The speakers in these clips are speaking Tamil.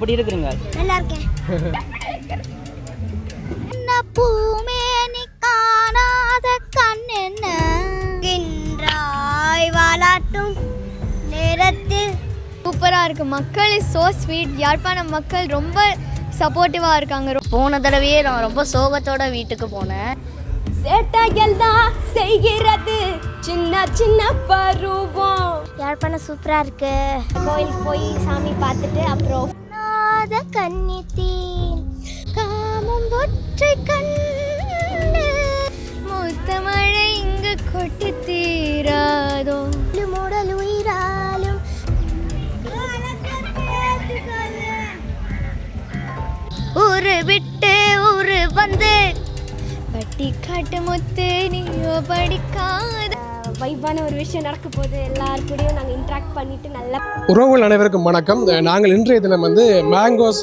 எப்படி இருக்கிறீங்க நல்லா இருக்கேன் என்ன பூமேனி காணாத கண் என்ன? கின்றாய் வாலாட்டும் நேரத்தில். சூப்பராக இருக்குது மக்கள் இஸ் ஸோ ஸ்வீட் யாழ்ப்பாணம் மக்கள் ரொம்ப சப்போர்ட்டிவாக இருக்காங்க. போன தடவையே நான் ரொம்ப சோகத்தோட வீட்டுக்கு போனேன். சேட்டைகள் தான் செய்கிறது. சின்ன சின்ன பருவம். யாழ்ப்பாணம் சூப்பரா இருக்கு. கோயிலுக்கு போய் சாமி பார்த்துட்டு அப்புறம் நாத கன்னித்தீன் காமம் ஒற்றை கண்ணு. மூத்த மழை இங்கு கொட்டி தீராதோ. மூடல் உயிராலும். ஊரு விட்டு ஊரு வந்து. பட்டி காட்டு முத்து நீயோ படிக்காத. வைப்பான ஒரு விஷயம் நடக்க போகுது எல்லார் கூடயும் நாங்கள் இன்ட்ராக்ட் பண்ணிட்டு நல்லா உறவுகள் அனைவருக்கும் வணக்கம். நாங்கள் இன்றைய தினம் வந்து மேங்கோஸ்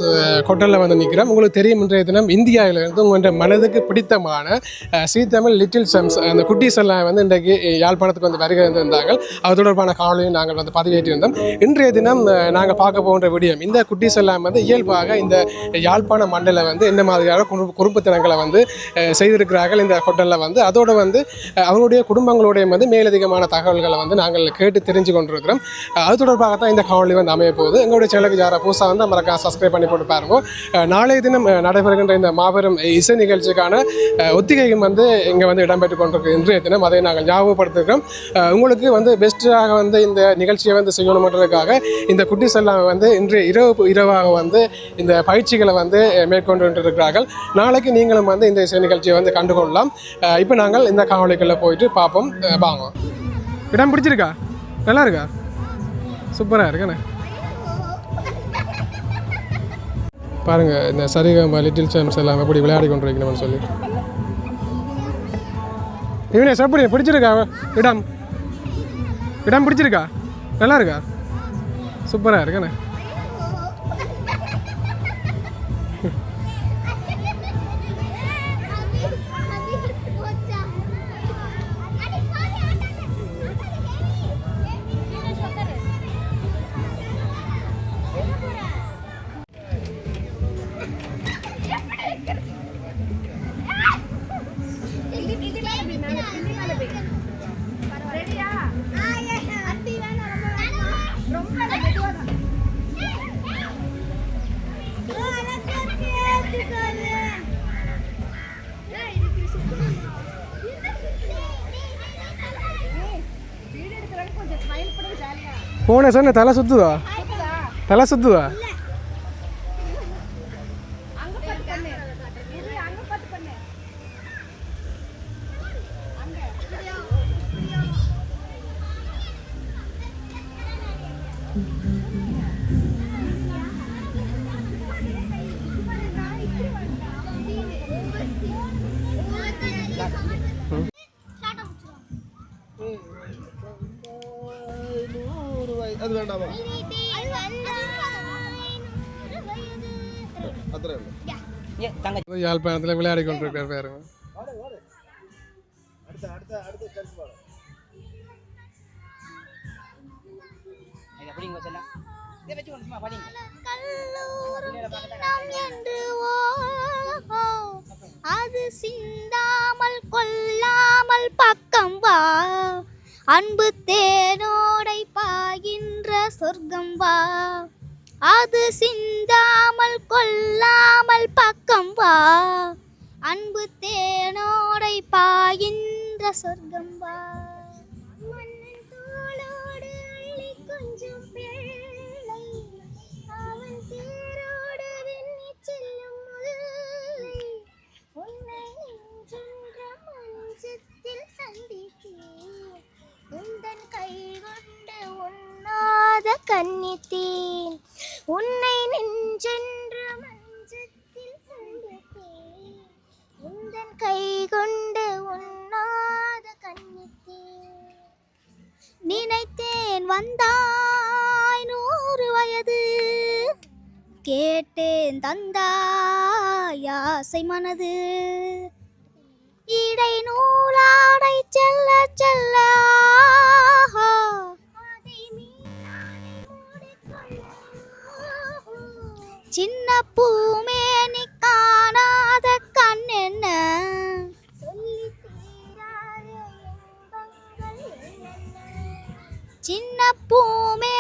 ஹோட்டலில் வந்து நிற்கிறோம் உங்களுக்கு தெரியும் இன்றைய தினம் இந்தியாவிலிருந்து உங்களுடைய மனதுக்கு பிடித்தமான அஹ், ஸ்ரீதமிழ் லிட்டில் சம்ஸ் அந்த குட்டீஸ் எல்லாம் வந்து இன்றைக்கு யாழ்ப்பாணத்துக்கு வந்து வருகை வந்திருந்தாங்க அது தொடர்பான காவலையும் நாங்கள் வந்து பதிவேற்றியிருந்தோம் இன்றைய தினம் நாங்கள் பார்க்க போகின்ற விடியம் இந்த குட்டீஸ் எல்லாம் வந்து இயல்பாக இந்த யாழ்ப்பாண மண்டலில் வந்து என்ன மாதிரியான குறும்பு குறும்புத்தனங்களை வந்து செய்திருக்கிறார்கள் இந்த ஹோட்டலில் வந்து. அதோடு வந்து அவருடைய அவங்களுடைய குடும்பங்களுடைய வந்து மேலதிகமான தகவல்களை வந்து நாங்கள் கேட்டு தெரிஞ்சு கொண்டிருக்கிறோம். அது தொடர்பாக தான் இந்த காணொலி வந்து அமைய போகுது. எங்களுடைய சேனலுக்கு யாரா புதுசாக வந்து மறக்காம சப்ஸ்கிரைப் பண்ணி போட்டு பாருங்க. நாளைய தினம் நடைபெறுகின்ற இந்த மாபெரும் இசை நிகழ்ச்சிக்கான ஒத்திகையும் வந்து இங்கே வந்து இடம்பெற்று கொண்டிருக்கு. இன்றைய தினம் அதை நாங்கள் ஞாபகப்படுத்திருக்கிறோம். உங்களுக்கு வந்து பெஸ்ட்டாக வந்து இந்த நிகழ்ச்சியை வந்து செய்யணுமன்றதுக்காக இந்த குட்டி எல்லாம் வந்து இன்று இரவு இரவாக வந்து இந்த பயிற்சிகளை வந்து மேற்கொண்டு இருக்கிறார்கள் நாளைக்கு நீங்களும் வந்து இந்த இசை நிகழ்ச்சியை வந்து கண்டுகொள்ளலாம். இப்போ நாங்கள் இந்த காணொலிக்குள்ளே போயிட்டு பார்ப்போம். வாங்க. இடம் பிடிச்சிருக்கா? நல்லா இருக்கா? சூப்பராக இருக்கண்ணே பாருங்கள் இந்த சரிகம்பா லிட்டில் சாம்ஸ் எல்லாம் எப்படி விளையாடி கொண்டு வைக்கணும்னு சொல்லி. இவனே எப்படி பிடிச்சிருக்கா இடம். இடம் பிடிச்சிருக்கா? நல்லா இருக்கா? சூப்பராக இருக்கண்ணே ಫೋನ್ ಹೆಸರನ್ನೇ ತಲೆ ಸುತ್ತದ ತಲೆ ಸುತ್ತದ வச்சு கொண்டு சும்மா படிங்க நாம் என்று ஓ அது சிந்தாமல் கொல்லாமல் பக்கம் வா அன்பு தேனோடை பாகின்ற சொர்க்கம் வா. அது சிந்தாமல் கொல்லாமல் பக்கம் வா. அன்பு தேனோடை பாகின்ற சொர்க்கம் வா. கன்னித்தேன் உன்னை நெஞ்சென்று மஞ்சத்தில் சந்தித்தேன் உந்தன் கை கொண்டு உண்ணாத கன்னித்தேன் நினைத்தேன் வந்தாய் நூறு வயது. கேட்டேன் தந்தாய் ஆசை மனது. இடை நூலாடை செல்ல செல்ல ചിന്ന പൂമേനി കാണാതെ കണ്ണെന്ന് ചിന്ന പൂമേ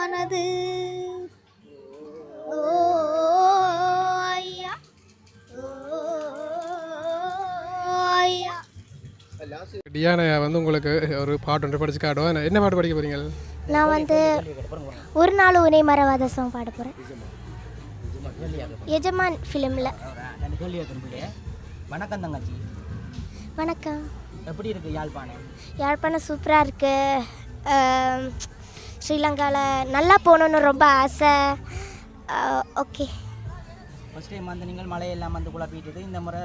மனது. ஓய்யா டியானா வந்து உங்களுக்கு ஒரு பாட்டு ஒன்று படிச்சு காட்டுவோம். என்ன பாட்டு படிக்க போறீங்க? நான் வந்து ஒரு நாள் உனை மறவாத சாங் பாட போகிறேன் எஜமான் ஃபிலிமில் வணக்கம். தங்கச்சி வணக்கம் எப்படி இருக்கு யாழ்ப்பாணம்? யாழ்ப்பாணம் சூப்பராக இருக்குது ஸ்ரீலங்காவில் நல்லா போகணுன்னு ரொம்ப ஆசை. ஓகே. ஃபர்ஸ்ட் டைம் வந்து நீங்கள் மழையெல்லாம் வந்து குழப்பிட்டு இந்த முறை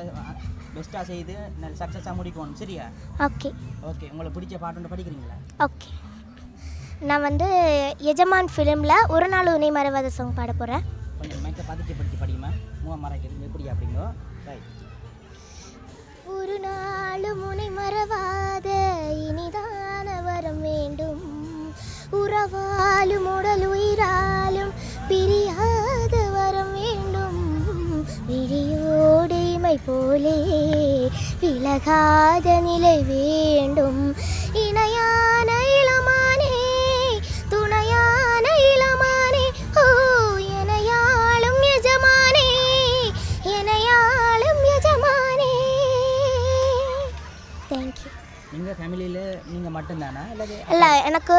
பெஸ்ட்டாக செய்து நல்ல சக்ஸஸாக முடிக்கணும். சரியா? ஓகே. ஓகே. உங்களுக்கு பிடிச்ச பாட்டு படிக்கிறீங்களா? ஓகே. நான் வந்து எஜமான் ஃபிலிமில் ஒரு நாள் உனை மறவாத சாங் பாட போகிறேன் கொஞ்சம் மைக்கை பதிச்சு படிச்சு படியுமா? முகம் மறைக்கிறது எப்படி அப்படிங்கோ? ரைட் ஒரு நாளும் உனை மறவாத இனிதான வரம் வேண்டும். உறவாலும் உடல் உயிராலும் பிரியாத வரம் வேண்டும் விழியோடைமை போலே விலகாத நிலை வேண்டும் இணையான மட்டும்தானா? இல்லை எனக்கு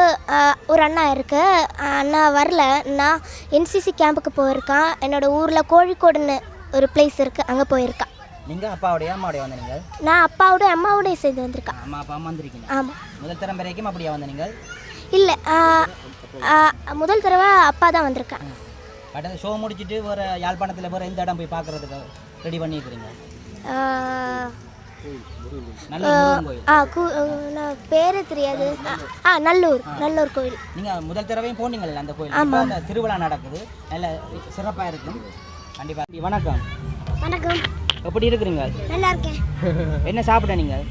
ஒரு அண்ணா இருக்கு. அண்ணா வரல. நான் என்சிசி கேம்புக்கு போயிருக்கான் என்னோட ஊரில் கோழிக்கோடுன்னு ஒரு பிளேஸ் இருக்குது அங்கே போயிருக்கான் நீங்கள் அப்பாவுடைய அம்மாவுடைய வந்த நீங்கள்? நான் அப்பாவோட அம்மாவோட சேர்ந்து வந்திருக்கான் அம்மா அப்பா அம்மா வந்திருக்கீங்க. ஆமாம் முதல் தரம் வரைக்கும் அப்படியா வந்த நீங்கள்? இல்லை முதல் தடவை அப்பா தான் வந்திருக்கான் பட் ஷோ முடிச்சுட்டு வேறு யாழ்ப்பாணத்தில் வேறு எந்த இடம் போய் பார்க்குறதுக்கு ரெடி பண்ணியிருக்கிறீங்க? ஆ பேரே தெரியாது. ஆ, நல்லூர் நல்லூர் கோயில். நீங்கள் முதல் தடவையும் போனீங்கல்ல அந்த கோயில் இப்போ அந்த திருவிழா நடக்குது. நல்ல சிறப்பாக இருக்கும். கண்டிப்பாக வணக்கம். வணக்கம். எப்படி இருக்கிறீங்க? நல்லா இருக்கேன். என்ன சாப்பிட நீங்கள்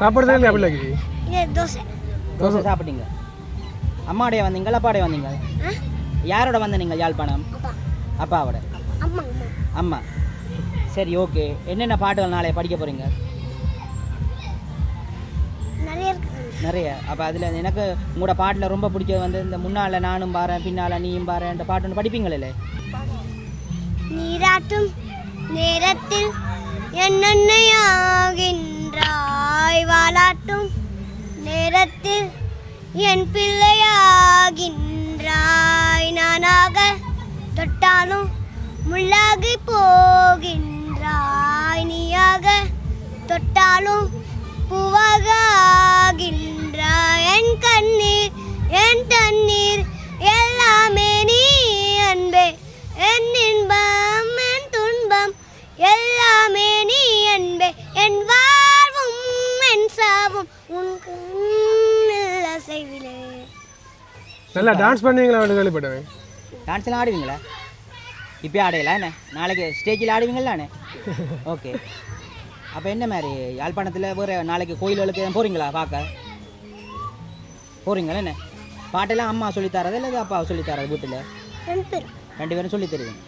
சாப்பிடுறதே இல்லையா பிள்ளைக்கு? இது தோசை. தோசை சாப்பிட்டீங்க. அம்மாடைய வந்தீங்களா அப்பாடைய வந்தீங்க யாரோட வந்த நீங்கள் யாழ்ப்பாணம் அப்பாவோட? அம்மா அம்மா. அம்மா. சரி ஓகே என்னென்ன பாட்டுகள் நாளை படிக்க போகிறீங்க நிறைய அப்போ அதில் எனக்கு உங்களோட பாட்டில் ரொம்ப பிடிச்சது வந்து இந்த முன்னால் நானும் பாறேன் பின்னால் நீயும் பாறேன் இந்த பாட்டு ஒன்று படிப்பீங்களே? நீராட்டும் நேரத்தில் என்னென்னையாகின்றாய்? வாலாட்டும் நேரத்தில் என் பிள்ளையாகின்றாய். நானாக தொட்டாலும் முள்ளாகி போகின்றாய் நீயாக தொட்டாலும் பூவாக ஆகின்றாய் என் கண்ணீர் என் தண்ணீர் எல்லாமே நீ அன்பே. என் இன்பம் என் துன்பம் எல்லாமே நீ அன்பே. என் வாழ்வும் என் சாவும் உன் கண்ணில் அசைவிலே. நல்லா டான்ஸ் பண்ணுவீங்களா? கேள்விப்பட்டவன். டான்ஸ்லாம் ஆடுவீங்களா? இப்போ ஆடையில என்ன? நாளைக்கு ஸ்டேஜில் ஆடுவீங்களாண்ணே ஓகே அப்போ என்ன மாதிரி யாழ்ப்பாணத்தில் வேறு நாளைக்கு கோயில்களுக்கு போகிறீங்களா பார்க்க? போகிறீங்களா என்ன? பாட்டெல்லாம் அம்மா சொல்லித்தரது இல்லை அப்பா சொல்லித்தரது வீட்டில்? ரெண்டு பேரும். சொல்லி தருவீங்க.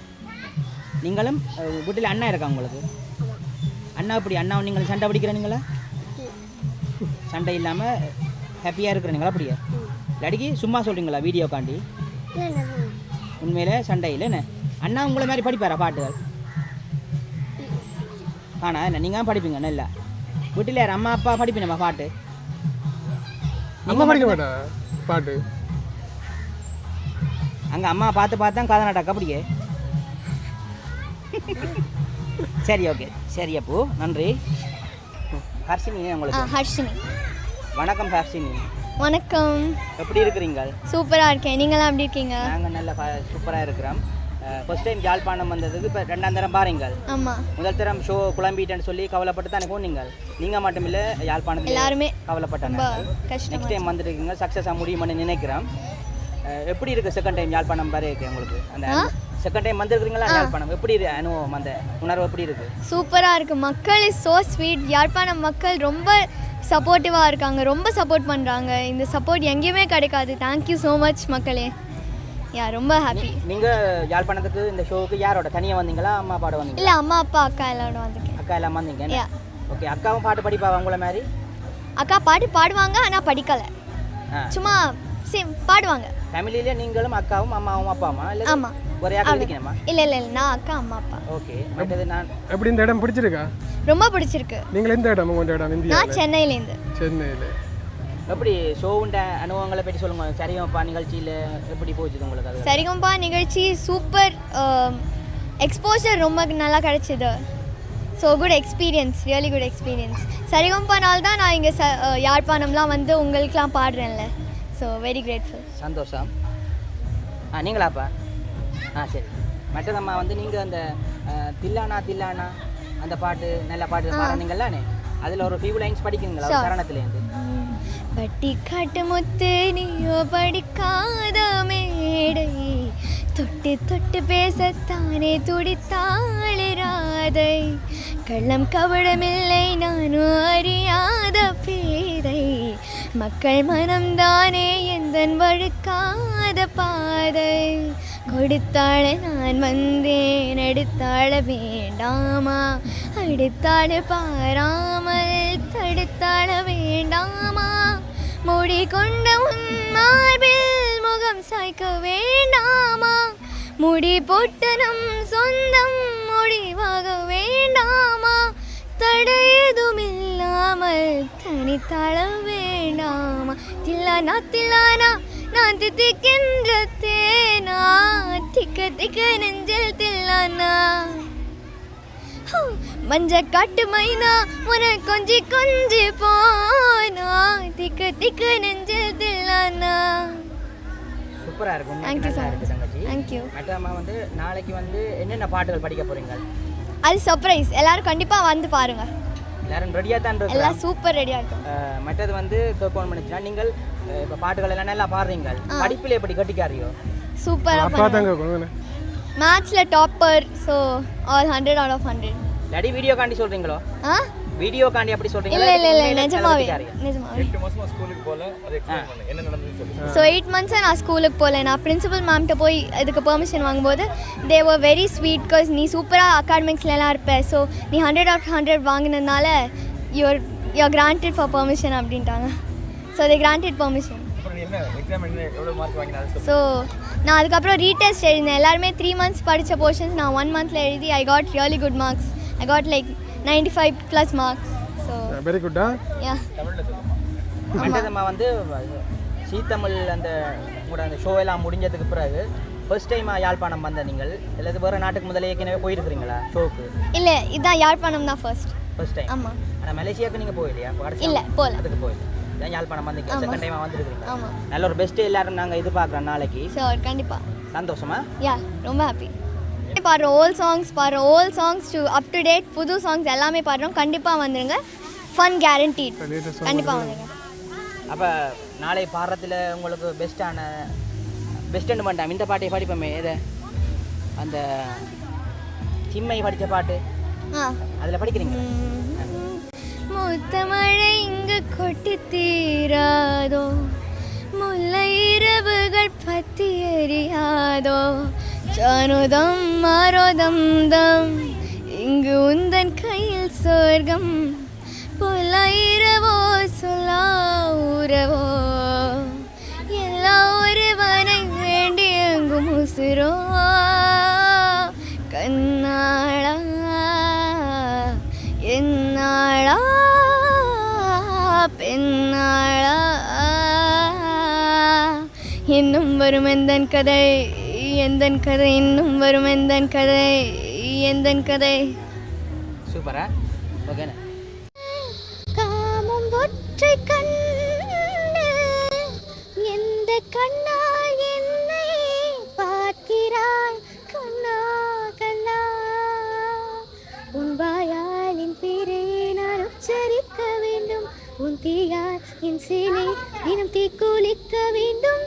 நீங்களும் வீட்டில் அண்ணா இருக்கா உங்களுக்கு? அண்ணா இப்படி அண்ணா நீங்கள் சண்டை பிடிக்கிறீங்களா சண்டை இல்லாமல் ஹாப்பியாக இருக்கிறீங்களா அப்படியா? இல்லாடிக்கு சும்மா சொல்கிறீங்களா வீடியோ காண்டி? உண்மையிலே சண்டை இல்லை என்ன? அண்ணா உங்களை மாதிரி படிப்பாரா பாட்டுகள்? ஆனா என்ன நீங்கள் படிப்பீங்க நல்லா வீட்டில் யார் அம்மா அப்பா படிப்பீனம்மா பாட்டு? அம்மா படிக்க மாட்டான் பாட்டு. அங்கே அம்மா பார்த்து பார்த்து தான் கதை நாட்டா அப்படியே. சரி ஓகே சரி அப்போ நன்றி. ஹர்ஷினி உங்களுக்கு. ஹர்ஷினி. வணக்கம் ஹர்ஷினி. வணக்கம். எப்படி இருக்கிறீங்க? சூப்பராக இருக்கேன். நீங்களாம் எப்படி இருக்கீங்க? நாங்கள் நல்ல சூப்பராக இருக்கிறோம். ஃபர்ஸ்ட் டைம் யாழ்ப்பாணம் வந்ததுக்கு இப்போ ரெண்டாம் தரம் பாருங்கள். ஆமாம் முதல் தரம் ஷோ குழம்பிட்டேன்னு சொல்லி கவலைப்பட்டு தானே போனீங்க நீங்கள் மட்டும் இல்லை யாழ்ப்பாணத்தில் எல்லாருமே. கவலைப்பட்டாங்க நெக்ஸ்ட் டைம் வந்துருக்கீங்க சக்ஸஸாக முடியும்னு நினைக்கிறேன். எப்படி இருக்கு செகண்ட் டைம் யாழ்ப்பாணம் இருக்கு உங்களுக்கு? அந்த செகண்ட் டைம் வந்திருக்கிறீங்களா யாழ்ப்பாணம்? எப்படி இருக்கு அனுபவம்? அந்த உணர்வு எப்படி இருக்கு? சூப்பராக இருக்குது மக்கள் இஸ் ஸோ ஸ்வீட் யாழ்ப்பாணம் மக்கள் ரொம்ப சப்போர்ட்டிவாக இருக்காங்க. ரொம்ப சப்போர்ட் பண்ணுறாங்க இந்த சப்போர்ட் எங்கேயுமே கிடைக்காது. தேங்க்யூ ஸோ மச் மக்களே. யா ரொம்ப ஹாப்பி நீங்க யாழ்ப்பாணத்துக்கு இந்த ஷோவுக்கு யாரோட? தனியா வந்தீங்களா அம்மா பாட வந்தீங்களா? இல்லை அம்மா அப்பா அக்கா எல்லாரோட வந்திருக்கேன். அக்கா எல்லாம் வந்தீங்க. ஓகே அக்காவும் பாட்டு படிப்பாவா உங்களை மாதிரி? அக்கா பாட்டு பாடுவாங்க ஆனால் படிக்கலை. சும்மா சேம் பாடுவாங்க. ஃபேமிலியில நீங்களும் அக்காவும் அம்மாவும் அப்பாவுமா இல்லை ஆமா. ஒரே அக்கா இருக்கணுமா இல்லை இல்லை இல்லை நான் அக்கா அம்மா அப்பா. ஓகே மற்றது நான். எப்படி இந்த இடம் பிடிச்சிருக்கா? ரொம்ப பிடிச்சிருக்கு. நீங்கள் எந்த இடம்? உங்களோட இடம் இந்தியா நான் சென்னையிலேருந்து. சென்னையில். எப்படி ஷோவுண்ட அனுபவங்களை பற்றி சொல்லுங்க. சரியாப்பா நிகழ்ச்சியில் எப்படி போச்சுது உங்களுக்கு அது? சரிகம்பா நிகழ்ச்சி சூப்பர் எக்ஸ்போஜர் ரொம்ப நல்லா கிடச்சிது. So good experience really good experience சரிகம்பானால் தான் நான் இங்கே ச யாழ்ப்பாணம்லாம் வந்து உங்களுக்குலாம் பாடுறேன்ல. ஸோ வெரி கிரேட்ஃபுல் சந்தோஷம். ஆ நீங்களாப்பா? ஆ சரி. மற்றதம்மா வந்து நீங்கள் அந்த தில்லானா தில்லானா அந்த பாட்டு நல்ல பாட்டு பாடுறீங்களானே அதில் ஒரு ஃபியூ லைன்ஸ் படிக்கிறீங்களா. சரணத்துலேருந்து பட்டி காட்டு முத்து நீயோ படிக்காத மேடை தொட்டு தொட்டு பேசத்தானே துடித்தாளே ராதை கள்ளம் கவடமில்லை நானும் அறியாத பேதை மக்கள் மனம்தானே எந்தன் வழுக்காத பாதை கொடுத்தாள நான் வந்தேன் எடுத்தாள வேண்டாமா அடுத்தாள பாராமல் தடுத்தாள வேண்டாமா முடி கொண்ட உன் மார்பில் முகம் சாய்க்க வேண்டாமா? முடி போட்ட நம் சொந்தம் முடிவாக வேண்டாமா? தடையதும் இல்லாமல் தனித்தாள வேண்டாமா? தில்லானா தில்லானா நான் தித்திக்கின்ற தேனா? திக்க திக்க நெஞ்சில் தில்லானா ஹூ, மஞ்ச காட்டு மைனா உன கொஞ்சி கொஞ்சி போனா. திக்க திக்க நெஞ்சில் தில்லானா சூப்பராக இருக்கும். தங்கச்சி. Thank you. மற்றம்மா வந்து நாளைக்கு வந்து என்னென்ன பாட்டுகள் படிக்க போகிறீங்க அது சர்ப்ரைஸ் எல்லாரும் கண்டிப்பாக வந்து பாருங்க. எல்லாரும் ரெடியாக தான் எல்லாம் இருக்கிறோம் சூப்பர் ரெடியாக இருக்கும் மற்றது வந்து கேட்கணும் பண்ணிச்சுன்னா நீங்கள் இப்போ பாட்டுகள் எல்லாம் நல்லா பாடுறீங்க. படிப்பில் எப்படி கட்டிக்காரியோ சூப்பராக மேத்ஸில் topper so all hundred out of hundred இல்லாட்டி வீடியோ காண்டி சொல்கிறீங்களோ ஆ? வீடியோ காண்டி அப்படி சொல்கிறீங்களா இல்லை இல்லை இல்லை உண்மையிலே நிஜமாவே கட்டிக்காரியா? நிஜமாவே. ஆ. ஸோ எயிட் மந்த்ஸாக நான் ஸ்கூலுக்கு போகல நான் பிரின்சிபல் மேம்கிட்ட போய் இதுக்கு பெர்மிஷன் வாங்கும்போது they were very sweet because நீ சூப்பராக அகாடமிக்ஸ்லலாம் இருப்ப. ஸோ நீ ஹண்ட்ரட் ஆஃப் ஹண்ட்ரட் வாங்கினதுனால your you're granted for permission அப்படின்ட்டாங்க. So they granted permission so நான் அதுக்கப்புறம் ரீடெஸ்ட் எழுதினேன். எல்லாருமே த்ரீ மந்த்ஸ் படித்த போர்ஷன்ஸ் நான் ஒன் மந்தில் எழுதி I got really good marks I got like ninety five plus marks so very Gutta yeah மற்றதம்மா வந்து சீத்தமிழ் அந்த உங்களோட அந்த ஷோ எல்லாம் முடிஞ்சதுக்கு பிறகு ஃபர்ஸ்ட் டைம் யாழ்ப்பாணம் வந்த நீங்கள் இல்லை வேறு நாட்டுக்கு முதல்ல ஏற்கனவே போயிருக்கிறீங்களா ஷோக்கு இல்லை இதுதான் யாழ்ப்பாணம் தான் ஃபர்ஸ்ட் ஃபர்ஸ்ட் டைம் ஆமாம் ஆனால் மலேசியாவுக்கு நீங்கள் போயிலையா இல்ல, போல. அதுக்கு போயில இதான் யாழ்ப்பாணம் வந்தீங்க செகண்ட் டைமாக வந்துருக்கீங்க ஆமாம் நல்ல ஒரு பெஸ்ட்டு எல்லாரும் நாங்கள் எதிர்பார்க்குறோம் நாளைக்கு. ஷோர் கண்டிப்பாக சந்தோஷமா? யா ரொம்ப ஹாப்பி பாடுறோம் ஓல்ட் சாங்ஸ் பாடுறோம் old songs to up to date புது சாங்ஸ் எல்லாமே பாடுறோம். கண்டிப்பாக வந்துருங்க. ஃபன் கேரண்டீட் latest கண்டிப்பாக வந்துருங்க. அப்போ நாளை பாடுறதுல உங்களுக்கு பெஸ்ட்டான பெஸ்ட்டுன்னு பண்ணிட்டேன். இந்த பாட்டை படிப்போமே எதை? அந்த சிம்மை படித்த பாட்டு. ஆ. அதில் படிக்கிறீங்க முத்த மழை இங்கு கொட்டி தீராதோ? முல்லை இரவுகள் பத்தி எரியாதோ? ஜானுதம் மாரோதம் தம். இங்கு உந்தன் கையில் சொர்க்கம் புல்லாயிரவோ சொல்லா உறவோ எல்லா ஒருவனை வேண்டி எங்கும் உசுரோ. கண்ணாளா என்னாளா பெண்ணாளா. இன்னும் வரும் எந்தன் கதை? எந்தன் கதை இன்னும் வரும் எந்தன் கதை எந்தன் கதை? சூப்பரா? ஓகேண்ணே. காமம் ஒற்றை கண்ணு எந்த கண்ணால் என்னை பார்க்கிறாய்? கண்ணா கண்ணா உன் வாயாலின் பேரை நான் உச்சரிக்க வேண்டும். உன் தீயால் என் சேனை தினம் தீக்குளிக்க வேண்டுமே.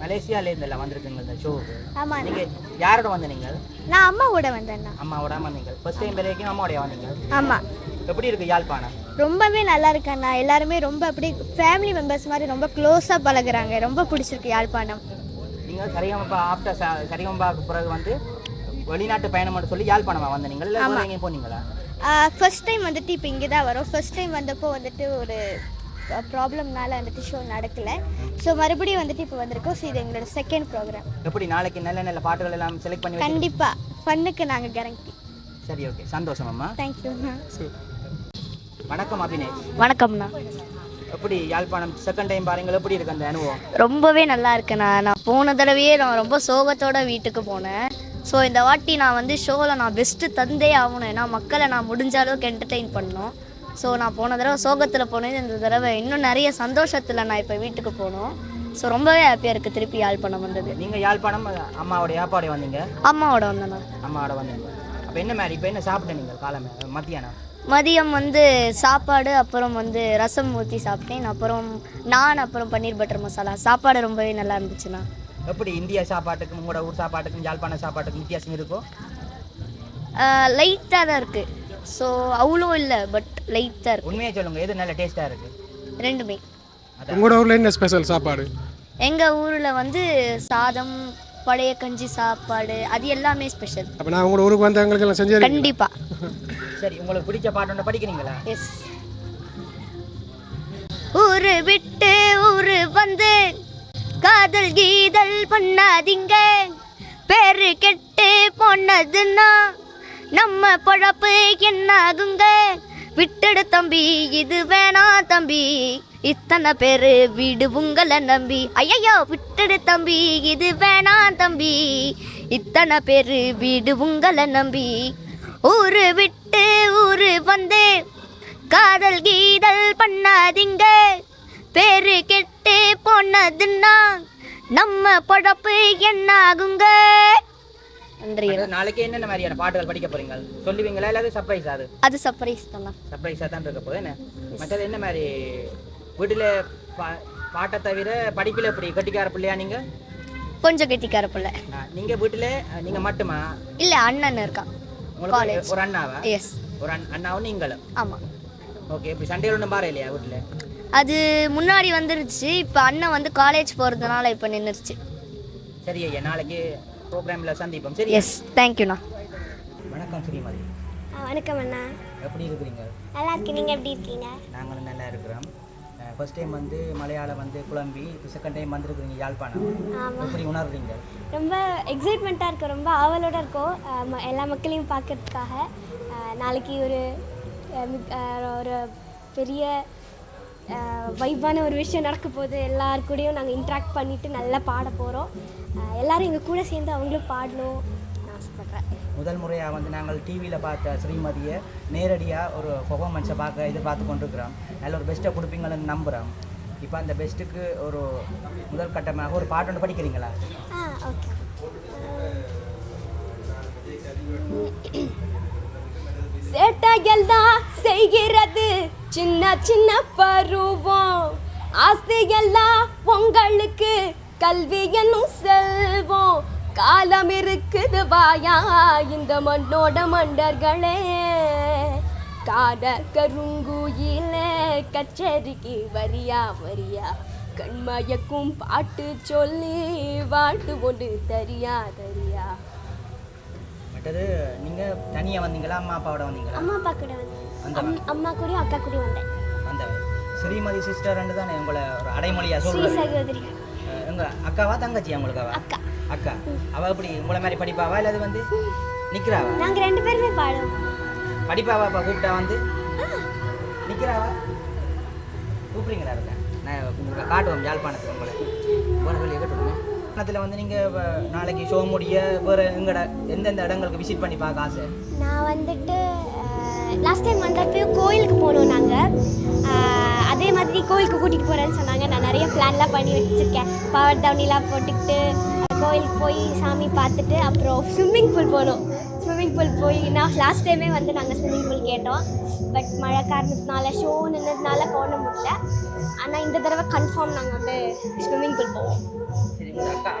மலேசியால இருந்தெல்லாம் வந்திருக்கீங்க இந்த ஷோவுக்கு ஆமாம் நீங்க யாரோட வந்த நான் அம்மாவோட வந்தேண்ணா அம்மாவோட வந்தீங்க ஃபர்ஸ்ட் டைம் வரைக்கும் அம்மாவோடய வந்தீங்க? ஆமாம் எப்படி இருக்கு யாழ்ப்பாணம்? ரொம்பவே நல்லா இருக்கண்ணா எல்லாருமே ரொம்ப அப்படி ஃபேமிலி மெம்பர்ஸ் மாதிரி ரொம்ப க்ளோஸாக பழகுறாங்க. ரொம்ப பிடிச்சிருக்கு யாழ்ப்பாணம். நீங்கள் சரிகமப்பா ஆஃப்டர் சரிகமப்பாக்கு பிறகு வந்து வெளிநாட்டு பயணம்னு சொல்லி யாழ்ப்பாணமா வந்த நீங்கள்? இல்லை போனீங்களா? ஃபர்ஸ்ட் டைம் வந்துட்டு இப்போ இங்கே தான் வரோம். ஃபர்ஸ்ட் டைம் வந்தப்போ வந்துட்டு ஒரு ப்ராப்ளம்னால வந்துட்டு ஷோ நடக்கல. ஸோ மறுபடியும் வந்துட்டு இப்போ வந்திருக்கோம். ஸோ இது எங்களோட செகண்ட் ப்ரோக்ராம் எப்படி நாளைக்கு நல்ல நல்ல பாட்டுகள் எல்லாம் செலக்ட் பண்ணி வச்சு கண்டிப்பாக ஃபன்னுக்கு நாங்கள் கேரண்டி சரி ஓகே சந்தோஷம் அம்மா. தேங்க்யூண்ணா வணக்கம் அபினேஷ். வணக்கம்ண்ணா எப்படி யாழ்ப்பாணம் செகண்ட் டைம் பாருங்கள் எப்படி இருக்கு அந்த அனுபவம்? ரொம்பவே நல்லா இருக்குண்ணா நான் போன தடவையே நான் ரொம்ப சோகத்தோட வீட்டுக்கு போனேன். ஸோ இந்த வாட்டி நான் வந்து ஷோவில் நான் பெஸ்ட்டு தந்தே ஆகணும். ஏன்னா மக்களை நான் முடிஞ்ச அளவுக்கு என்டர்டெயின் பண்ணணும் ஸோ நான் போன தடவை சோகத்தில் போனது இந்த தடவை இன்னும் நிறைய சந்தோஷத்தில் நான் இப்போ வீட்டுக்கு போகணும் ஸோ ரொம்பவே ஹாப்பியாக இருக்குது திருப்பி யாழ்ப்பாணம் வந்தது. நீங்கள் யாழ்ப்பாணம் அம்மாவோட யாப்பாடைய வந்தீங்க? அம்மாவோட வந்தேண்ணா அம்மாவோட வந்தீங்க. அப்போ என்ன மாதிரி இப்போ என்ன சாப்பிட்டேன் நீங்கள் காலமே மத்தியானம்? மதியம் வந்து சாப்பாடு அப்புறம் வந்து ரசம் ஊற்றி சாப்பிட்டேன். அப்புறம் நான் அப்புறம் பன்னீர் பட்டர் மசாலா. சாப்பாடு ரொம்பவே நல்லா இருந்துச்சுண்ணா எப்படி இந்தியா சாப்பாட்டுக்கும் உங்களோட ஊர் சாப்பாட்டுக்கும் யாழ்ப்பாண சாப்பாட்டுக்கும் வித்தியாசம் இருக்கும் லைட்டாக தான் இருக்குது ஸோ அவ்வளோ இல்லை பட் லைட்டாக இருக்கு. உண்மையை சொல்லுங்க எது நல்ல டேஸ்ட்டாக இருக்கு? ரெண்டுமே. உங்களோட ஊரில் என்ன ஸ்பெஷல் சாப்பாடு? எங்கள் ஊரில் வந்து சாதம் பழைய கஞ்சி சாப்பாடு அது எல்லாமே ஸ்பெஷல் அப்போ நான் உங்களோட ஊருக்கு வந்தவங்களுக்கு எல்லாம் செஞ்சு கண்டிப்பாக சரி உங்களுக்கு பிடிச்ச பாட்டு ஒன்று படிக்கிறீங்களா? எஸ் ஊரு விட்டு ஊரு வந்து காதல் கீதல் பண்ணாதீங்க. பேரு கெட்டு போனதுன்னா நம்ம பொழப்பு என்னாகுங்க? விட்டுடு தம்பி இது வேணாம் தம்பி. இத்தனை பேரு வீடு உங்களை நம்பி. ஐயையோ விட்டுடு தம்பி இது வேணாம் தம்பி. இத்தனை பேரு வீடு உங்களை நம்பி. ஊரு விட்டு ஊரு வந்து காதல் கீதல் பண்ணாதீங்க. பேரு கெட்டு போனதுன்னா நம்ம பொழப்பு என்ன ஆகுங்க நன்றி நாளைக்கு என்னென்ன மாதிரியான பாட்டுகள் படிக்க போறீங்க சொல்லுவீங்களா? இல்லாத சர்ப்ரைஸ் அது அது சர்ப்ரைஸ் தானா சர்ப்ரைஸாக தான் இருக்க போகுது என்ன? மற்றது என்ன மாதிரி வீட்டில் பா பாட்டை தவிர படிப்பில் எப்படி? கட்டிக்கார பிள்ளையா நீங்கள் கொஞ்சம் கெட்டிக்கார பிள்ளை. நீங்கள் வீட்டில் நீங்கள் மட்டுமா? இல்லை அண்ணன் இருக்கான். உங்களுக்கு. ஒரு அண்ணாவா? எஸ் ஒரு அண் அண்ணாவும் நீங்களும்? ஆமாம் ஓகே இப்படி சண்டையில் ஒன்றும் பாரு இல்லையா வீட்டில்? அது முன்னாடி வந்துருச்சு இப்போ அண்ணன் வந்து காலேஜ் போகிறதுனால இப்போ நின்றுச்சு சரி ஐயா நாளைக்கு ப்ரோக்ராமில் சந்திப்போம். சரி எஸ் தேங்க்யூண்ணா வணக்கம் ஸ்ரீமதி. வணக்கம் அண்ணா. எப்படி இருக்கிறீங்க? நல்லா இருக்கு நீங்கள் எப்படி இருக்கீங்க? நாங்களும் நல்லா இருக்கிறோம். ஃபர்ஸ்ட் டைம் வந்து மலையாளம் வந்து குழம்பி செகண்ட் டைம் வந்திருக்கிறீங்க யாழ்ப்பாணம். எப்படி உணர்றீங்க? ரொம்ப எக்ஸைட்மெண்ட்டாக இருக்கும். ரொம்ப ஆவலோட இருக்கும். எல்லா மக்களையும் பார்க்கறதுக்காக. நாளைக்கு ஒரு ஒரு பெரிய வைப்பான ஒரு விஷயம் நடக்க போகுது எல்லார் கூடயும் நாங்கள் இன்ட்ராக்ட் பண்ணிவிட்டு நல்லா பாட போகிறோம் எல்லாரும் எங்கள் கூட சேர்ந்து அவங்களும் பாடணும். ஆசைப்பட்றேன். முதல் முறையாக வந்து நாங்கள் டிவியில் பார்த்த ஸ்ரீமதியை நேரடியாக ஒரு பர்ஃபார்மன்ஸை பார்க்க எதிர்பார்த்து கொண்டிருக்கிறோம். நல்ல ஒரு பெஸ்ட்டை கொடுப்பீங்கன்னு நம்புகிறோம் இப்போ அந்த பெஸ்ட்டுக்கு ஒரு முதல் கட்டமாக ஒரு பாட்டு ஒன்று படிக்கிறீங்களா? ஓகே சேட்டையெல்லாம் செய்கிறது. சின்ன சின்ன பருவம். ஆஸ்தியெல்லாம் உங்களுக்கு கல்வி என்னும் செல்வம். காலம் இருக்குது வாயா இந்த மண்ணோட மண்டர்களே காட கருங்குயிலே கச்சேரிக்கு வரியா வரியா. கண்மயக்கும் பாட்டு சொல்லி வாட்டு ஒன்று தரியா தரியா. மற்றது நீங்கள் தனியாக வந்தீங்களா அம்மா அப்பாவோட வந்தீங்களா? அம்மா அப்பா கூட வந்து வந்தவன் அம்- அம்மா கூடயும் அக்கா கூடயும் வந்தேன். வந்தவன் ஸ்ரீமதி சிஸ்டர் தானே உங்களை ஒரு அடைமொழியாக சொல்கிறது சகோதரி. எங்கள் அக்காவா தங்கச்சி உங்களுக்கு அவ அக்கா. அக்கா. அவள் எப்படி உங்களை மாதிரி படிப்பாவா இல்லை அது வந்து நிற்கிறாவா நாங்கள் ரெண்டு பேருமே பாடுவோம் படிப்பாவா அப்பா கூப்பிட்டா வந்து? நிற்கிறாவா கூப்பிடுங்களா இருக்க நான் காட்டுவோம் யாழ்ப்பாணத்துக்கு உங்களை. போன சொல்லி கட்டுவோங்க யாழ்ப்பாணத்தில் வந்து நீங்கள் நாளைக்கு ஷோ முடிய வேறு எங்கட எந்தெந்த இடங்களுக்கு விசிட் பண்ணி பார்க்க ஆசை? நான் வந்துட்டு லாஸ்ட் டைம் வந்தப்பயும் கோயிலுக்கு போனோம் நாங்கள் அதே மாதிரி கோயிலுக்கு கூட்டிகிட்டு போகிறேன்னு சொன்னாங்க. நான் நிறைய பிளான்லாம் பண்ணி வச்சுருக்கேன். பவர் தவணிலாம் போட்டுக்கிட்டு கோயிலுக்கு போய் சாமி பார்த்துட்டு அப்புறம் ஸ்விம்மிங் பூல் போனோம். ஸ்விம்மிங் பூல் போய் நான் லாஸ்ட் டைமே வந்து நாங்கள் ஸ்விம்மிங் பூல் கேட்டோம். பட் மழை காரணத்தினால ஷோ நின்றதுனால போன முடியல. ஆனால் இந்த தடவை கன்ஃபார்ம் நாங்கள் வந்து ஸ்விம்மிங் பூல் போவோம். சரி உங்கள் அக்கா